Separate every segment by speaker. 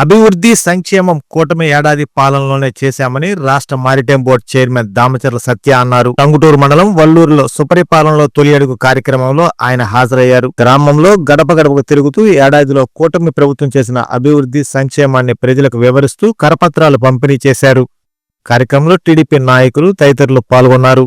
Speaker 1: అభివృద్ధి సంక్షేమం కూటమి ఏడాది పాలనలోనే చేశామని రాష్ట్ర maritime board chairman Damacharla Satya అన్నారు. టంగుటూరు మండలం వల్లూరులో సుపరిపాలనలో తొలి అడుగు కార్యక్రమంలో ఆయన హాజరయ్యారు. గ్రామంలో గడప గడపకు తిరుగుతూ ఏడాదిలో కూటమి ప్రభుత్వం చేసిన అభివృద్ధి సంక్షేమాన్ని ప్రజలకు వివరిస్తూ కరపత్రాలు పంపిణీ చేశారు. కార్యక్రమంలో టీడీపీ నాయకులు తదితరులు పాల్గొన్నారు.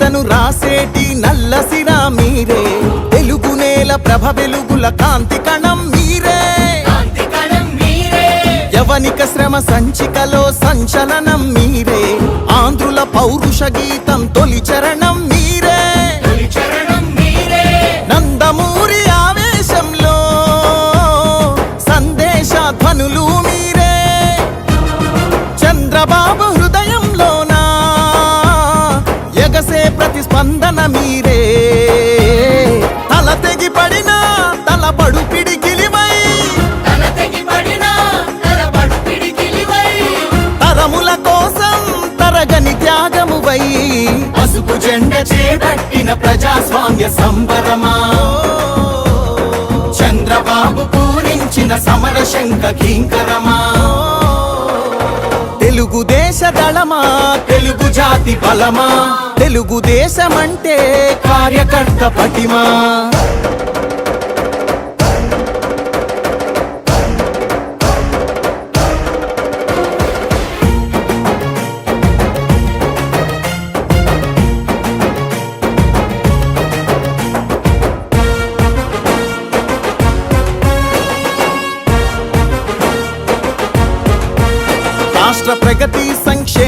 Speaker 2: నవచరితను రాసేటి నల్లసిరా మీరే. తెలుగు నేల ప్రభ వెలుగుల కాంతి కణం మీరే. యవనిక శ్రమ సంచికలో సంచలనం మీరే. ఆంధ్రుల పౌరుష గీతం తొలి చరణం మీరే. సంబరమా? చంద్రబాబు పూరించిన సమర శంఖ కింకరమా? తెలుగుదేశ దళమా? తెలుగు జాతి బలమా? తెలుగుదేశమంటే కార్యకర్త పటిమా?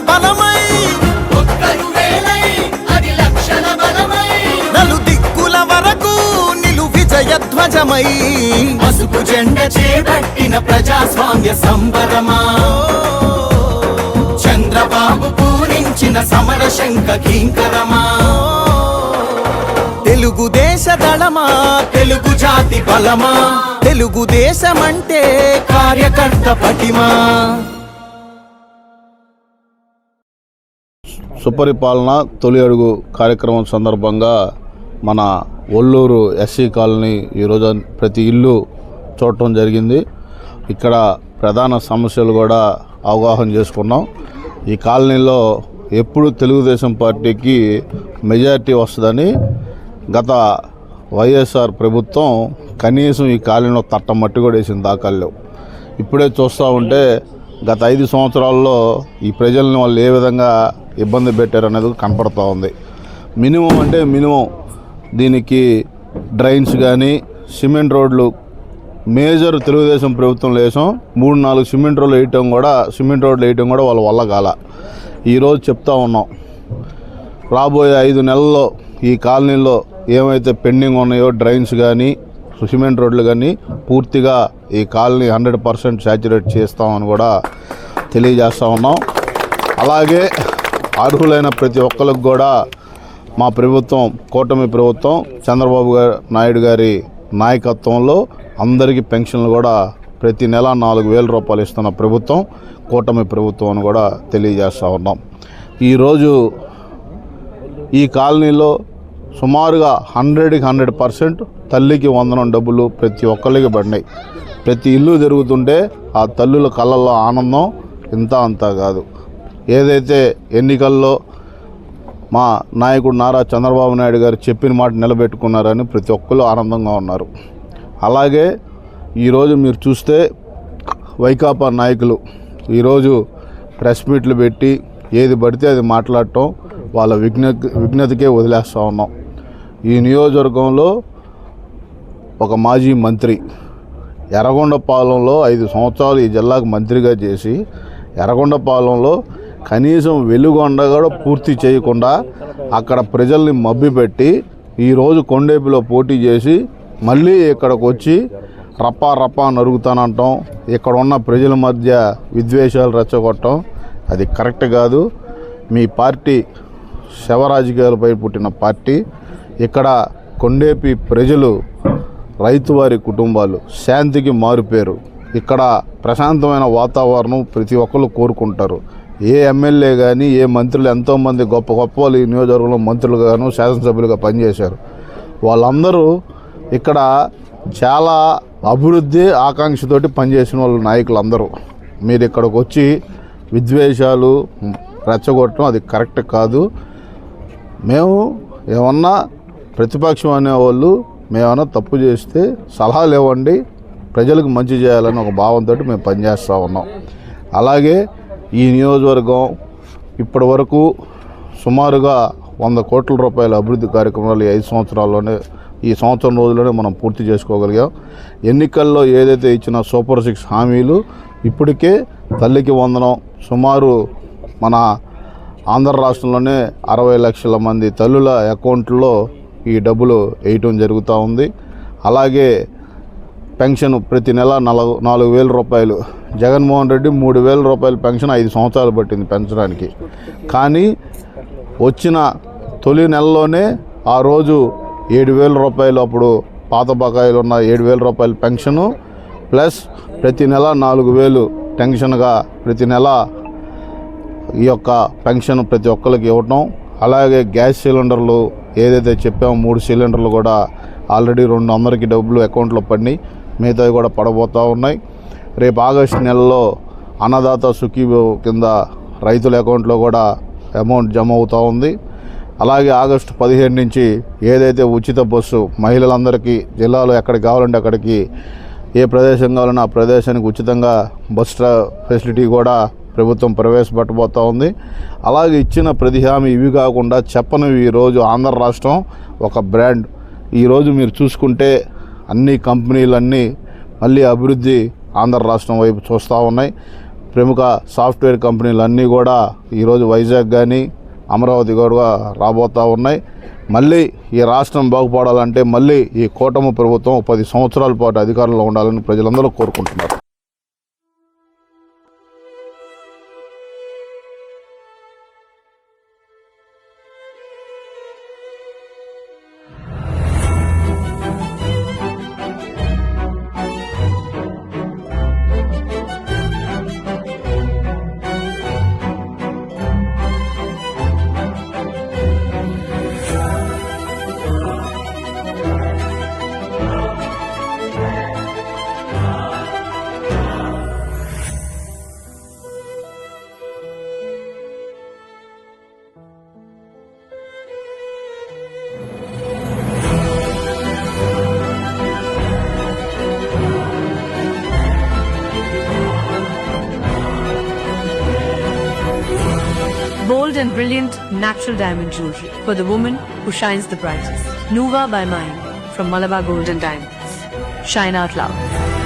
Speaker 2: బలమై నలు దిక్కుల వరకు నిలు విజయ ధ్వజమై. పసుపు జెండ చేపట్టిన ప్రజాస్వామ్య సంబరమా? చంద్రబాబు పూరించిన సమర శంఖ కింకరమా? తెలుగుదేశ దళమా? తెలుగు జాతి బలమా? తెలుగుదేశమంటే కార్యకర్త పటిమా?
Speaker 3: సుపరిపాలన తొలి అడుగు కార్యక్రమం సందర్భంగా మన ఒల్లూరు ఎస్సీ కాలనీ ఈరోజు ప్రతి ఇల్లు చూడటం జరిగింది. ఇక్కడ ప్రధాన సమస్యలు కూడా అవగాహన చేసుకున్నాం. ఈ కాలనీలో ఎప్పుడు తెలుగుదేశం పార్టీకి మెజారిటీ వస్తుందని గత వైఎస్ఆర్ ప్రభుత్వం కనీసం ఈ కాలనీలో తట్ట మట్టి కూడా వేసిన దాఖలు ఇప్పుడే చూస్తూ ఉంటే గత ఐదు సంవత్సరాల్లో ఈ ప్రజల్ని వాళ్ళు ఏ విధంగా ఇబ్బంది పెట్టారు అనేది కనపడుతూ ఉంది. మినిమం అంటే మినిమం దీనికి డ్రైన్స్ కానీ సిమెంట్ రోడ్లు మేజర్ తెలుగుదేశం ప్రభుత్వం వేసాం మూడు నాలుగు సిమెంట్ రోడ్లు వేయటం కూడా సిమెంట్ రోడ్లు వేయటం కూడా వాళ్ళ వల్ల కాల. ఈరోజు చెప్తా ఉన్నాం. రాబోయే ఐదు నెలల్లో ఈ కాలనీలో ఏమైతే పెండింగ్ ఉన్నాయో డ్రైన్స్ కానీ సిమెంట్ రోడ్లు కానీ పూర్తిగా ఈ కాలనీ హండ్రెడ్ పర్సెంట్ శాచురేట్ చేస్తామని కూడా తెలియజేస్తూ ఉన్నాం. అలాగే అర్హులైన ప్రతి ఒక్కరికి కూడా మా ప్రభుత్వం కూటమి ప్రభుత్వం చంద్రబాబు గారు నాయుడు గారి నాయకత్వంలో అందరికీ పెన్షన్లు కూడా ప్రతి నెల నాలుగు వేల రూపాయలు ఇస్తున్న ప్రభుత్వం కూటమి ప్రభుత్వం అని కూడా తెలియజేస్తూ ఉన్నాం. ఈరోజు ఈ కాలనీలో సుమారుగా హండ్రెడ్కి హండ్రెడ్ పర్సెంట్ తల్లికి వందనం డబ్బులు ప్రతి ఒక్కరికి పడినాయి. ప్రతి ఇల్లు జరుగుతుంటే ఆ తల్లుల కళ్ళల్లో ఆనందం ఇంత అంతా కాదు. ఏదైతే ఎన్నికల్లో మా నాయకుడు నారా చంద్రబాబు నాయుడు గారు చెప్పిన మాట నిలబెట్టుకున్నారని ప్రతి ఒక్కరు ఆనందంగా ఉన్నారు. అలాగే ఈరోజు మీరు చూస్తే వైకాపా నాయకులు ఈరోజు ప్రెస్ మీట్లు పెట్టి ఏది పడితే అది మాట్లాడటం వాళ్ళ విఘ్న విఘ్నతకే వదిలేస్తూ ఉన్నాం. ఈ నియోజకవర్గంలో ఒక మాజీ మంత్రి ఎర్రగొండపాలెంలో ఐదు సంవత్సరాలు ఈ జిల్లాకు మంత్రిగా చేసి ఎర్రగొండపాలెంలో కనీసం వెలుగొండ కూడా పూర్తి చేయకుండా అక్కడ ప్రజల్ని మబ్బిపెట్టి ఈరోజు కొండేపిలో పోటీ చేసి మళ్ళీ ఇక్కడికి వచ్చి రప్పా రప్పా నరుగుతానంటాం ఇక్కడ ఉన్న ప్రజల మధ్య విద్వేషాలు రెచ్చగొట్టడం అది కరెక్ట్ కాదు. మీ పార్టీ శవ రాజకీయాలపై పుట్టిన పార్టీ. ఇక్కడ కొండేపి ప్రజలు రైతువారి కుటుంబాలు శాంతికి మారుపేరు. ఇక్కడ ప్రశాంతమైన వాతావరణం ప్రతి ఒక్కరు కోరుకుంటారు. ఏ ఎమ్మెల్యే కానీ ఏ మంత్రులు ఎంతోమంది గొప్ప గొప్ప వాళ్ళు ఈ నియోజకవర్గంలో మంత్రులుగాను శాసనసభ్యులుగా పనిచేశారు. వాళ్ళందరూ ఇక్కడ చాలా అభివృద్ధి ఆకాంక్షతోటి పనిచేసిన వాళ్ళ నాయకులు అందరూ మీరు ఇక్కడికి వచ్చి విద్వేషాలు రెచ్చగొట్టడం అది కరెక్ట్ కాదు. మేము ఏమన్నా ప్రతిపక్షం అనేవాళ్ళు మేమన్నా తప్పు చేస్తే సలహాలు ఇవ్వండి ప్రజలకు మంచి చేయాలని ఒక భావంతో మేము పనిచేస్తూ ఉన్నాం. అలాగే ఈ నియోజకవర్గం ఇప్పటి వరకు సుమారుగా వంద కోట్ల రూపాయల అభివృద్ధి కార్యక్రమాలు ఈ ఐదు సంవత్సరాల్లోనే ఈ సంవత్సరం రోజుల్లోనే మనం పూర్తి చేసుకోగలిగాం. ఎన్నికల్లో ఏదైతే ఇచ్చిన సూపర్ సిక్స్ హామీలు ఇప్పటికే తల్లికి వందనం. సుమారు మన ఆంధ్ర రాష్ట్రంలోనే అరవై లక్షల మంది తల్లుల అకౌంట్లో ఈ డబ్బులు వేయటం జరుగుతూ ఉంది. అలాగే పెన్షన్ ప్రతి నెల నలుగు నాలుగు వేల రూపాయలు జగన్మోహన్ రెడ్డి మూడు వేల రూపాయల పెన్షన్ ఐదు సంవత్సరాలు పట్టింది పెంచడానికి. కానీ వచ్చిన తొలి నెలలోనే ఆ రోజు ఏడు వేల రూపాయలు అప్పుడు పాత బకాయిలు ఉన్న ఏడు వేల రూపాయల పెన్షను ప్లస్ ప్రతి నెల నాలుగు వేలు టెన్షన్గా ప్రతి నెల ఈ యొక్క పెన్షన్ ప్రతి ఒక్కరికి ఇవ్వటం. అలాగే గ్యాస్ సిలిండర్లు ఏదైతే చెప్పామో మూడు సిలిండర్లు కూడా ఆల్రెడీ రెండు అందరికి డబ్బులు అకౌంట్లో పడినాయి. మిగతావి కూడా పడబోతూ ఉన్నాయి. రేపు ఆగస్టు నెలలో అన్నదాత సుఖీభో కింద రైతుల అకౌంట్లో కూడా అమౌంట్ జమ అవుతూ ఉంది. అలాగే ఆగస్టు పదిహేను నుంచి ఏదైతే ఉచిత బస్సు మహిళలందరికీ జిల్లాలో ఎక్కడికి కావాలంటే అక్కడికి ఏ ప్రదేశం కావాలన్నా ఆ ప్రదేశానికి ఉచితంగా బస్ ఫెసిలిటీ కూడా ప్రభుత్వం ప్రవేశపెట్టబోతూ ఉంది. అలాగే ఇచ్చిన ప్రతి హామీ ఇవి కాకుండా చెప్పనివి ఈరోజు ఆంధ్ర రాష్ట్రం ఒక బ్రాండ్. ఈరోజు మీరు చూసుకుంటే అన్ని కంపెనీలన్నీ మళ్ళీ అభివృద్ధి ఆంధ్ర రాష్ట్రం వైపు చూస్తూ ఉన్నాయి. ప్రముఖ సాఫ్ట్వేర్ కంపెనీలు అన్నీ కూడా ఈరోజు వైజాగ్ కానీ అమరావతి కూడా రాబోతూ ఉన్నాయి. మళ్ళీ ఈ రాష్ట్రం బాగుపడాలంటే మళ్ళీ ఈ కూటమి ప్రభుత్వం పది సంవత్సరాల పాటు అధికారంలో ఉండాలని ప్రజలందరూ కోరుకుంటున్నారు.
Speaker 4: Brilliant natural diamond jewelry for the woman who shines the brightest. Nuva by Mine from Malabar Gold and Diamonds. Shine out loud.